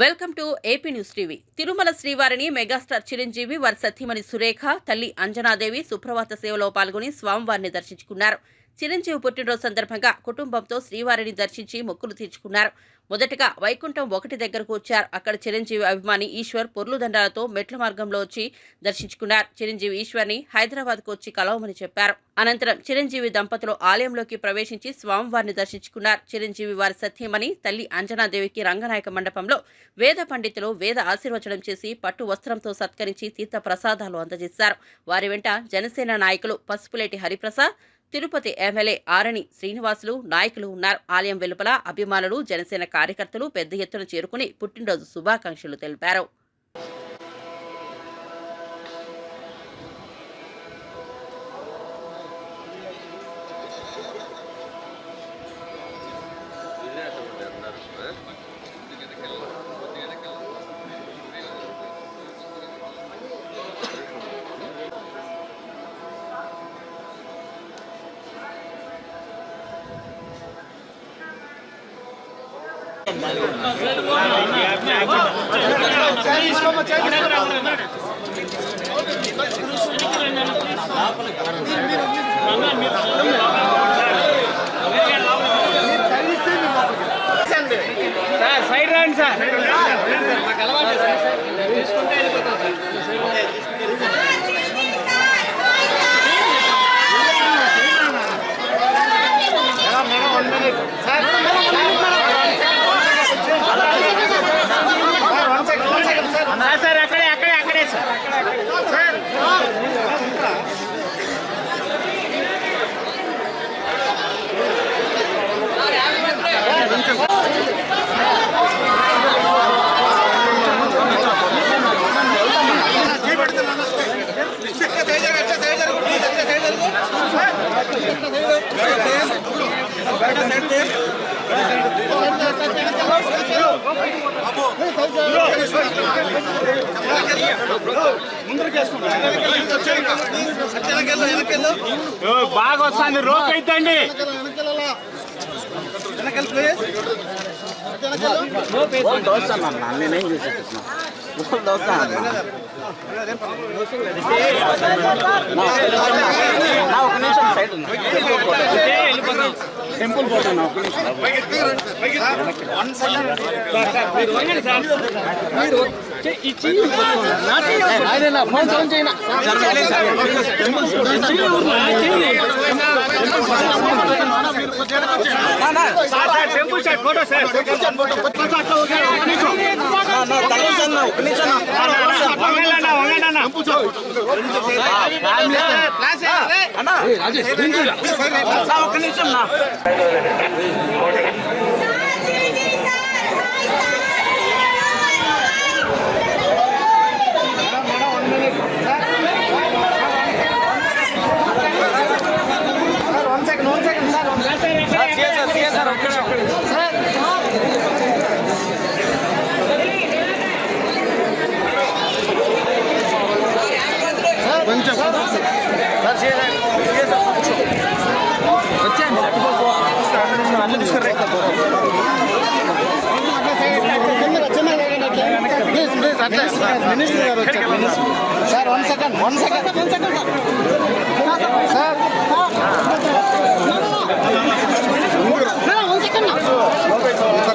Welcome to AP news TV. Tirumala శ్రీవారిని megastar Chiranjeevi వారి సతీమణి సురేఖ తల్లి అంజనాదేవి సుప్రభాత సేవలో పాల్గొని స్వామివారిని దర్శించుకున్నారు. చిరంజీవి పుట్టినరోజు సందర్భంగా కుటుంబంతో శ్రీవారిని దర్శించి మొక్కులు తీర్చుకున్నారు. మొదటగా వైకుంఠం ఒకటి దగ్గరకు వచ్చారు. అక్కడ చిరంజీవి అభిమాని ఈశ్వర్ పొర్లు దండాలతో మెట్ల మార్గంలో వచ్చి దర్శించుకున్నారు. చిరంజీవి ఈశ్వర్ని హైదరాబాద్కు వచ్చి కలవమని చెప్పారు. అనంతరం చిరంజీవి దంపతులు ఆలయంలోకి ప్రవేశించి స్వామివారిని దర్శించుకున్నారు. చిరంజీవి వారి సత్యమని తల్లి అంజనాదేవికి రంగనాయక మండపంలో వేద పండితులు వేద ఆశీర్వచనం చేసి పట్టు వస్త్రంతో సత్కరించి తీర్థ ప్రసాదాలు అందజేశారు. వారి వెంట జనసేన నాయకులు పసుపులేటి హరిప్రసాద్ తిరుపతి ఎమ్మెల్యే ఆరణి శ్రీనివాసులు నాయకులు ఉన్నారు. ఆలయం వెలుపల అభిమానులు జనసేన కార్యకర్తలు పెద్ద ఎత్తున చేరుకుని పుట్టినరోజు శుభాకాంక్షలు తెలిపారు. సార్ సైడ్ రాండి సార్ సార్ సార్ అక్కడే అక్కడే అక్కడే సార్ ఓ, బాగా వస్తుంది రోప్ అయితండి నేనేం చేసి దోస్తా నా ఒక నిమిషం సైడ్ ఉన్నా టెంపుల్ ఫోటో నా ఫోన్ సౌండ్ చేయనా టెంపుల్ షాట్ ఫోటో సార్ తలసన్న ఒక నిమిషం వంగండి వంగండి అన్న నా. ఒక నిమిషం మినిస్టర్ గారు వచ్చారు. Sir one second one second one second